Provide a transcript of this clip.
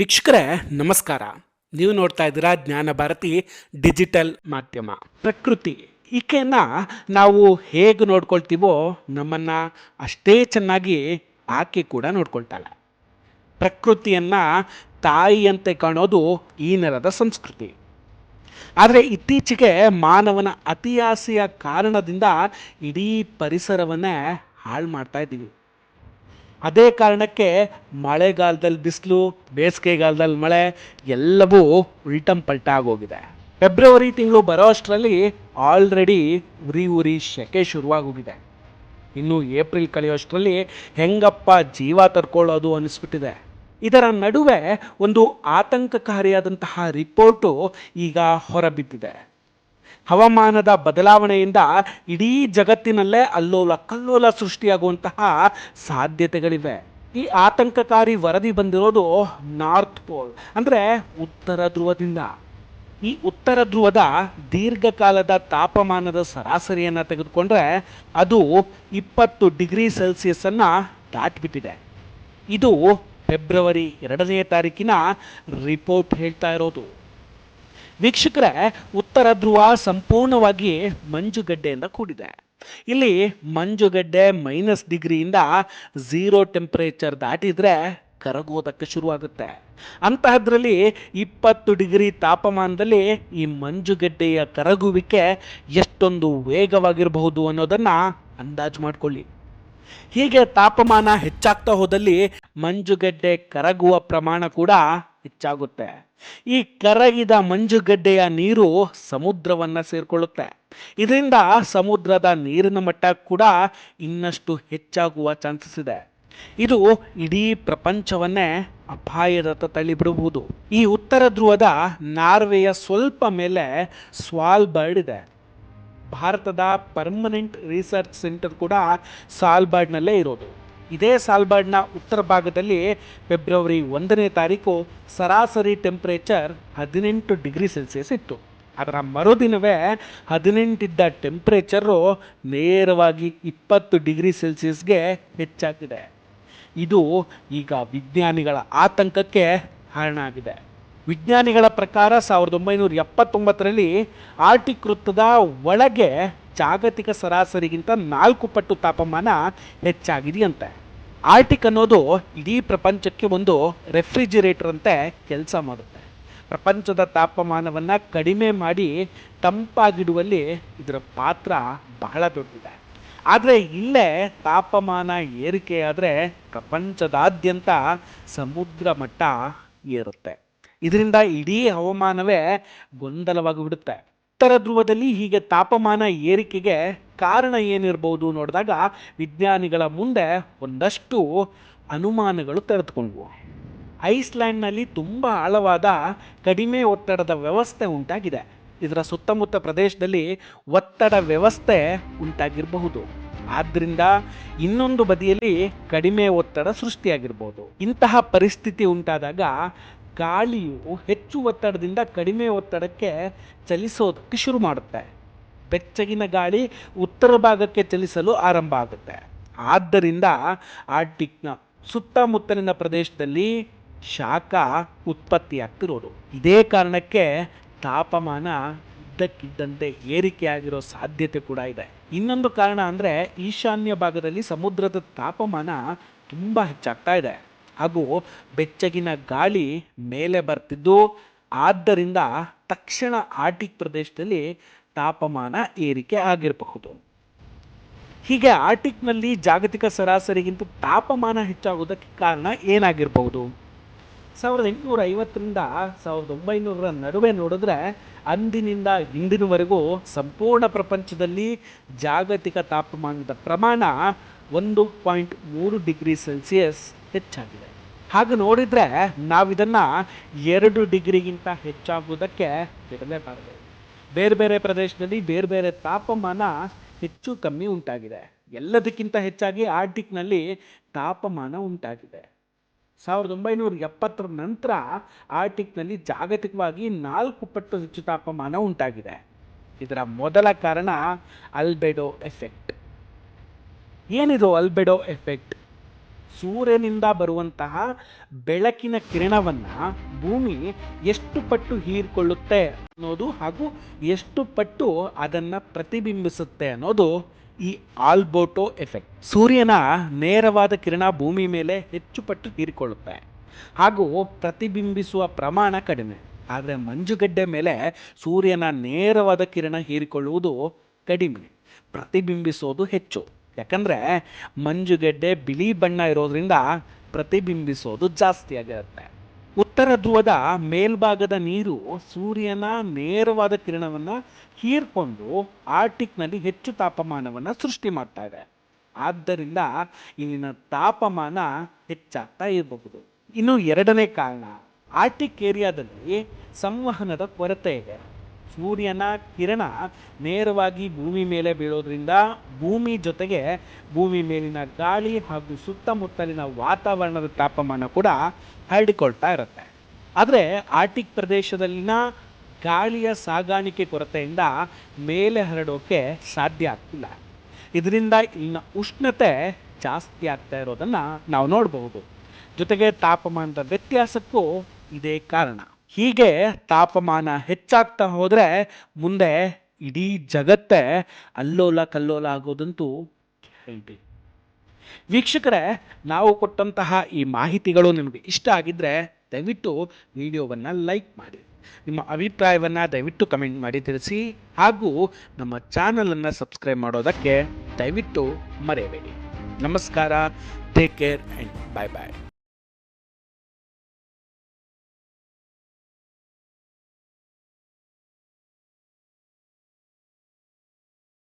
ವೀಕ್ಷಕರೇ, ನಮಸ್ಕಾರ. ನೀವು ನೋಡ್ತಾ ಇದ್ದೀರಾ ಜ್ಞಾನ ಭಾರತಿ ಡಿಜಿಟಲ್ ಮಾಧ್ಯಮ. ಪ್ರಕೃತಿ, ಈಕೆಯನ್ನ ನಾವು ಹೇಗೆ ನೋಡ್ಕೊಳ್ತೀವೋ ನಮ್ಮನ್ನ ಅಷ್ಟೇ ಚೆನ್ನಾಗಿ ಆಕೆ ಕೂಡ ನೋಡ್ಕೊಳ್ತಾಳೆ. ಪ್ರಕೃತಿಯನ್ನ ತಾಯಿಯಂತೆ ಕಾಣೋದು ಈ ನೆಲದ ಸಂಸ್ಕೃತಿ. ಆದರೆ ಇತ್ತೀಚೆಗೆ ಮಾನವನ ಅತಿಯಾಸೆಯ ಕಾರಣದಿಂದ ಇಡೀ ಪರಿಸರವನ್ನೇ ಹಾಳು ಮಾಡ್ತಾ ಇದ್ದೀವಿ. ಅದೇ ಕಾರಣಕ್ಕೆ ಮಳೆಗಾಲದಲ್ಲಿ ಬಿಸಿಲು, ಬೇಸಿಗೆಗಾಲದಲ್ಲಿ ಮಳೆ, ಎಲ್ಲವೂ ಉಲ್ಟಂ ಪಲ್ಟ ಆಗೋಗಿದೆ. ಫೆಬ್ರವರಿ ತಿಂಗಳು ಬರೋ ಅಷ್ಟರಲ್ಲಿ ಆಲ್ರೆಡಿ ಉರಿ ಉರಿ ಶೆಕೆ ಶುರುವಾಗೋಗಿದೆ. ಇನ್ನು ಏಪ್ರಿಲ್ ಕಳೆಯೋಷ್ಟರಲ್ಲಿ ಹೆಂಗಪ್ಪ ಜೀವ ತರ್ಕೊಳ್ಳೋದು ಅನಿಸ್ಬಿಟ್ಟಿದೆ. ಇದರ ನಡುವೆ ಒಂದು ಆತಂಕಕಾರಿಯಾದಂತಹ ರಿಪೋರ್ಟು ಈಗ ಹೊರಬಿದ್ದಿದೆ. ಹವಾಮಾನದ ಬದಲಾವಣೆಯಿಂದ ಇಡೀ ಜಗತ್ತಿನಲ್ಲೇ ಅಲ್ಲೋಲ ಕಲ್ಲೋಲ ಸೃಷ್ಟಿಯಾಗುವಂತಹ ಸಾಧ್ಯತೆಗಳಿವೆ. ಈ ಆತಂಕಕಾರಿ ವರದಿ ಬಂದಿರೋದು ನಾರ್ತ್ ಪೋಲ್ ಅಂದರೆ ಉತ್ತರ ಧ್ರುವದಿಂದ. ಈ ಉತ್ತರ ಧ್ರುವದ ದೀರ್ಘಕಾಲದ ತಾಪಮಾನದ ಸರಾಸರಿಯನ್ನು ತೆಗೆದುಕೊಂಡ್ರೆ ಅದು ಇಪ್ಪತ್ತು ಡಿಗ್ರಿ ಸೆಲ್ಸಿಯಸ್ಸನ್ನು ದಾಟಿಬಿಟ್ಟಿದೆ. ಇದು ಫೆಬ್ರವರಿ ಎರಡನೇ ತಾರೀಕಿನ ರಿಪೋರ್ಟ್ ಹೇಳ್ತಾ ಇರೋದು. ವೀಕ್ಷಕರೇ, ಉತ್ತರ ಧ್ರುವ ಸಂಪೂರ್ಣವಾಗಿ ಮಂಜುಗಡ್ಡೆಯಿಂದ ಕೂಡಿದೆ. ಇಲ್ಲಿ ಮಂಜುಗಡ್ಡೆ ಮೈನಸ್ ಡಿಗ್ರಿಯಿಂದ ಝೀರೋ ಟೆಂಪರೇಚರ್ ದಾಟಿದ್ರೆ ಕರಗೋದಕ್ಕೆ ಶುರುವಾಗುತ್ತೆ. ಅಂತಹದ್ರಲ್ಲಿ ಇಪ್ಪತ್ತು ಡಿಗ್ರಿ ತಾಪಮಾನದಲ್ಲಿ ಈ ಮಂಜುಗಡ್ಡೆಯ ಕರಗುವಿಕೆ ಎಷ್ಟೊಂದು ವೇಗವಾಗಿರಬಹುದು ಅನ್ನೋದನ್ನು ಅಂದಾಜು ಮಾಡಿಕೊಳ್ಳಿ. ಹೀಗೆ ತಾಪಮಾನ ಹೆಚ್ಚಾಗ್ತಾ ಹೋದಲ್ಲಿ ಮಂಜುಗಡ್ಡೆ ಕರಗುವ ಪ್ರಮಾಣ ಕೂಡ ಹೆಚ್ಚಾಗುತ್ತೆ. ಈ ಕರಗಿದ ಮಂಜುಗಡ್ಡೆಯ ನೀರು ಸಮುದ್ರವನ್ನ ಸೇರಿಕೊಳ್ಳುತ್ತೆ. ಇದರಿಂದ ಸಮುದ್ರದ ನೀರಿನ ಮಟ್ಟ ಕೂಡ ಇನ್ನಷ್ಟು ಹೆಚ್ಚಾಗುವ ಚಾನ್ಸಸ್ ಇದೆ. ಇದು ಇಡೀ ಪ್ರಪಂಚವನ್ನೇ ಅಪಾಯದತ್ತ ತಳ್ಳಿಬಿಡಬಹುದು ಈ ಉತ್ತರ ಧ್ರುವದ ನಾರ್ವೆಯ ಸ್ವಲ್ಪ ಮೇಲೆ ಸ್ವಾಲ್ಬರ್ಡ್ ಇದೆ. ಭಾರತದ ಪರ್ಮನೆಂಟ್ ರಿಸರ್ಚ್ ಸೆಂಟರ್ ಕೂಡ ಸಾಲ್ಬಾರ್ಡ್ನಲ್ಲೇ ಇರೋದು. ಇದೇ ಸಾಲ್ಬಾರ್ಡ್ನ ಉತ್ತರ ಭಾಗದಲ್ಲಿ ಫೆಬ್ರವರಿ ಒಂದನೇ ತಾರೀಕು ಸರಾಸರಿ ಟೆಂಪ್ರೇಚರ್ ಹದಿನೆಂಟು ಡಿಗ್ರಿ ಸೆಲ್ಸಿಯಸ್ ಇತ್ತು. ಅದರ ಮರುದಿನವೇ ಹದಿನೆಂಟಿದ್ದ ಟೆಂಪ್ರೇಚರು ನೇರವಾಗಿ ಇಪ್ಪತ್ತು ಡಿಗ್ರಿ ಸೆಲ್ಸಿಯಸ್ಗೆ ಹೆಚ್ಚಾಗಿದೆ. ಇದು ಈಗ ವಿಜ್ಞಾನಿಗಳ ಆತಂಕಕ್ಕೆ ಕಾರಣ ಆಗಿದೆ ವಿಜ್ಞಾನಿಗಳ ಪ್ರಕಾರ ಸಾವಿರದ ಒಂಬೈನೂರ ಎಪ್ಪತ್ತೊಂಬತ್ತರಲ್ಲಿ ಆರ್ಟಿಕ್ ವೃತ್ತದ ಒಳಗೆ ಜಾಗತಿಕ ಸರಾಸರಿಗಿಂತ ನಾಲ್ಕು ಪಟ್ಟು ತಾಪಮಾನ ಹೆಚ್ಚಾಗಿದೆಯಂತೆ. ಆರ್ಟಿಕ್ ಅನ್ನೋದು ಇಡೀ ಪ್ರಪಂಚಕ್ಕೆ ಒಂದು ರೆಫ್ರಿಜಿರೇಟರ್ ಅಂತೆ ಕೆಲಸ ಮಾಡುತ್ತೆ. ಪ್ರಪಂಚದ ತಾಪಮಾನವನ್ನು ಕಡಿಮೆ ಮಾಡಿ ತಂಪಾಗಿಡುವಲ್ಲಿ ಇದರ ಪಾತ್ರ ಬಹಳ ದೊಡ್ಡದಿದೆ. ಆದರೆ ಇಲ್ಲೇ ತಾಪಮಾನ ಏರಿಕೆಯಾದರೆ ಪ್ರಪಂಚದಾದ್ಯಂತ ಸಮುದ್ರ ಮಟ್ಟ ಏರುತ್ತೆ. ಇದರಿಂದ ಇಡೀ ಹವಾಮಾನವೇ ಗೊಂದಲವಾಗಿ ಬಿಡುತ್ತೆ ಉತ್ತರ ಧ್ರುವದಲ್ಲಿ ಹೀಗೆ ತಾಪಮಾನ ಏರಿಕೆಗೆ ಕಾರಣ ಏನಿರ್ಬೋದು ನೋಡಿದಾಗ ವಿಜ್ಞಾನಿಗಳ ಮುಂದೆ ಒಂದಷ್ಟು ಅನುಮಾನಗಳು ತೆರೆದುಕೊಂಡ್ವು. ಐಸ್ಲ್ಯಾಂಡ್ನಲ್ಲಿ ತುಂಬ ಆಳವಾದ ಕಡಿಮೆ ಒತ್ತಡದ ವ್ಯವಸ್ಥೆ ಉಂಟಾಗಿದೆ. ಇದರ ಸುತ್ತಮುತ್ತ ಪ್ರದೇಶದಲ್ಲಿ ಒತ್ತಡ ವ್ಯವಸ್ಥೆ ಉಂಟಾಗಿರಬಹುದು. ಆದ್ದರಿಂದ ಇನ್ನೊಂದು ಬದಿಯಲ್ಲಿ ಕಡಿಮೆ ಒತ್ತಡ ಸೃಷ್ಟಿಯಾಗಿರ್ಬೋದು. ಇಂತಹ ಪರಿಸ್ಥಿತಿ ಉಂಟಾದಾಗ ಗಾಳಿಯು ಹೆಚ್ಚು ಒತ್ತಡದಿಂದ ಕಡಿಮೆ ಒತ್ತಡಕ್ಕೆ ಚಲಿಸೋದಕ್ಕೆ ಶುರು ಮಾಡುತ್ತೆ. ಬೆಚ್ಚಗಿನ ಗಾಳಿ ಉತ್ತರ ಭಾಗಕ್ಕೆ ಚಲಿಸಲು ಆರಂಭ ಆಗುತ್ತೆ. ಆದ್ದರಿಂದ ಆರ್ಟಿಕ್ನ ಸುತ್ತಮುತ್ತಲಿನ ಪ್ರದೇಶದಲ್ಲಿ ಶಾಖ ಉತ್ಪತ್ತಿಯಾಗ್ತಿರೋದು ಇದೇ ಕಾರಣಕ್ಕೆ ತಾಪಮಾನ ಇದ್ದಕ್ಕಿದ್ದಂತೆ ಏರಿಕೆಯಾಗಿರೋ ಸಾಧ್ಯತೆ ಕೂಡ ಇದೆ. ಇನ್ನೊಂದು ಕಾರಣ ಅಂದರೆ ಈಶಾನ್ಯ ಭಾಗದಲ್ಲಿ ಸಮುದ್ರದ ತಾಪಮಾನ ತುಂಬ ಹೆಚ್ಚಾಗ್ತಾ ಇದೆ. ಹಾಗೂ ಬೆಚ್ಚಗಿನ ಗಾಳಿ ಮೇಲೆ ಬರ್ತಿದ್ದು. ಆದ್ದರಿಂದ ತಕ್ಷಣ ಆರ್ಟಿಕ್ ಪ್ರದೇಶದಲ್ಲಿ ತಾಪಮಾನ ಏರಿಕೆ ಆಗಿರಬಹುದು. ಹೀಗೆ ಆರ್ಟಿಕ್ನಲ್ಲಿ ಜಾಗತಿಕ ಸರಾಸರಿಗಿಂತ ತಾಪಮಾನ ಹೆಚ್ಚಾಗುವುದಕ್ಕೆ ಕಾರಣ ಏನಾಗಿರಬಹುದು? ಸಾವಿರದ ಎಂಟುನೂರ ಐವತ್ತರಿಂದ ಸಾವಿರದ ಒಂಬೈನೂರರ ನಡುವೆ ನೋಡಿದ್ರೆ ಅಂದಿನಿಂದ ಇಂದಿನವರೆಗೂ ಸಂಪೂರ್ಣ ಪ್ರಪಂಚದಲ್ಲಿ ಜಾಗತಿಕ ತಾಪಮಾನದ ಪ್ರಮಾಣ ಒಂದು ಪಾಯಿಂಟ್ ಮೂರು ಡಿಗ್ರಿ ಸೆಲ್ಸಿಯಸ್ ಹೆಚ್ಚಾಗಿದೆ. ಹಾಗೆ ನೋಡಿದರೆ ನಾವಿದನ್ನು ಎರಡು ಡಿಗ್ರಿಗಿಂತ ಹೆಚ್ಚಾಗುವುದಕ್ಕೆ ಬಿಡಲೇಬಾರದು. ಬೇರೆ ಬೇರೆ ಪ್ರದೇಶದಲ್ಲಿ ಬೇರೆ ಬೇರೆ ತಾಪಮಾನ ಹೆಚ್ಚು ಕಮ್ಮಿ ಉಂಟಾಗಿದೆ. ಎಲ್ಲದಕ್ಕಿಂತ ಹೆಚ್ಚಾಗಿ ಆರ್ಟಿಕ್ನಲ್ಲಿ ತಾಪಮಾನ ಉಂಟಾಗಿದೆ. ಸಾವಿರದ ಒಂಬೈನೂರ ಎಪ್ಪತ್ತರ ನಂತರ ಆರ್ಟಿಕ್ನಲ್ಲಿ ಜಾಗತಿಕವಾಗಿ ನಾಲ್ಕು ಪಟ್ಟು ಹೆಚ್ಚು ತಾಪಮಾನ ಉಂಟಾಗಿದೆ. ಇದರ ಮೊದಲ ಕಾರಣ ಅಲ್ಬೆಡೋ ಎಫೆಕ್ಟ್. ಏನಿದು ಅಲ್ಬೆಡೋ ಎಫೆಕ್ಟ್? ಸೂರ್ಯನಿಂದ ಬರುವಂತಹ ಬೆಳಕಿನ ಕಿರಣವನ್ನು ಭೂಮಿ ಎಷ್ಟು ಪಟ್ಟು ಹೀರಿಕೊಳ್ಳುತ್ತೆ ಅನ್ನೋದು ಹಾಗೂ ಎಷ್ಟು ಪಟ್ಟು ಅದನ್ನು ಪ್ರತಿಬಿಂಬಿಸುತ್ತೆ ಅನ್ನೋದು ಈ ಆಲ್ಬೋಟೋ ಎಫೆಕ್ಟ್. ಸೂರ್ಯನ ನೇರವಾದ ಕಿರಣ ಭೂಮಿ ಮೇಲೆ ಹೆಚ್ಚು ಪಟ್ಟು ಹೀರಿಕೊಳ್ಳುತ್ತೆ ಹಾಗೂ ಪ್ರತಿಬಿಂಬಿಸುವ ಪ್ರಮಾಣ ಕಡಿಮೆ. ಆದರೆ ಮಂಜುಗಡ್ಡೆ ಮೇಲೆ ಸೂರ್ಯನ ನೇರವಾದ ಕಿರಣ ಹೀರಿಕೊಳ್ಳುವುದು ಕಡಿಮೆ, ಪ್ರತಿಬಿಂಬಿಸೋದು ಹೆಚ್ಚು. ಯಾಕಂದರೆ ಮಂಜುಗೆಡ್ಡೆ ಬಿಳಿ ಬಣ್ಣ ಇರೋದ್ರಿಂದ ಪ್ರತಿಬಿಂಬಿಸೋದು ಜಾಸ್ತಿ ಆಗಿರುತ್ತೆ. ಉತ್ತರ ಧ್ರುವದ ಮೇಲ್ಭಾಗದ ನೀರು ಸೂರ್ಯನ ನೇರವಾದ ಕಿರಣವನ್ನು ಹೀರ್ಕೊಂಡು ಆರ್ಟಿಕ್ನಲ್ಲಿ ಹೆಚ್ಚು ತಾಪಮಾನವನ್ನು ಸೃಷ್ಟಿ ಮಾಡ್ತಾ ಇದೆ. ಆದ್ದರಿಂದ ಇಲ್ಲಿನ ತಾಪಮಾನ ಹೆಚ್ಚಾಗ್ತಾ ಇರಬಹುದು. ಇನ್ನು ಎರಡನೇ ಕಾರಣ, ಆರ್ಟಿಕ್ ಏರಿಯಾದಲ್ಲಿ ಸಂವಹನದ ಕೊರತೆ ಇದೆ. ಸೂರ್ಯನ ಕಿರಣ ನೇರವಾಗಿ ಭೂಮಿ ಮೇಲೆ ಬೀಳೋದ್ರಿಂದ ಭೂಮಿ ಜೊತೆಗೆ ಭೂಮಿ ಮೇಲಿನ ಗಾಳಿ ಹಾಗೂ ಸುತ್ತಮುತ್ತಲಿನ ವಾತಾವರಣದ ತಾಪಮಾನ ಕೂಡ ಹರಡಿಕೊಳ್ತಾ ಇರುತ್ತೆ. ಆದರೆ ಆರ್ಟಿಕ್ ಪ್ರದೇಶದಲ್ಲಿನ ಗಾಳಿಯ ಸಾಗಾಣಿಕೆ ಕೊರತೆಯಿಂದ ಮೇಲೆ ಹರಡೋಕೆ ಸಾಧ್ಯ ಆಗ್ತಿಲ್ಲ. ಇದರಿಂದ ಇಲ್ಲಿನ ಉಷ್ಣತೆ ಜಾಸ್ತಿ ಆಗ್ತಾ ಇರೋದನ್ನು ನಾವು ನೋಡಬಹುದು. ಜೊತೆಗೆ ತಾಪಮಾನದ ವ್ಯತ್ಯಾಸಕ್ಕೂ ಇದೇ ಕಾರಣ. ಹೀಗೆ ತಾಪಮಾನ ಹೆಚ್ಚಾಗ್ತಾ ಹೋದರೆ ಮುಂದೆ ಇಡೀ ಜಗತ್ತೇ ಅಲ್ಲೋಲ ಕಲ್ಲೋಲ ಆಗೋದಂತೂ ವೀಕ್ಷಕರೇ, ನಾವು ಕೊಟ್ಟಂತಹ ಈ ಮಾಹಿತಿಗಳು ನಿಮಗೆ ಇಷ್ಟ ಆಗಿದ್ದರೆ ದಯವಿಟ್ಟು ವಿಡಿಯೋವನ್ನು ಲೈಕ್ ಮಾಡಿ. ನಿಮ್ಮ ಅಭಿಪ್ರಾಯವನ್ನು ದಯವಿಟ್ಟು ಕಮೆಂಟ್ ಮಾಡಿ ತಿಳಿಸಿ. ಹಾಗೂ ನಮ್ಮ ಚಾನಲನ್ನು ಸಬ್ಸ್ಕ್ರೈಬ್ ಮಾಡೋದಕ್ಕೆ ದಯವಿಟ್ಟು ಮರೆಯಬೇಡಿ. ನಮಸ್ಕಾರ. Take care and bye bye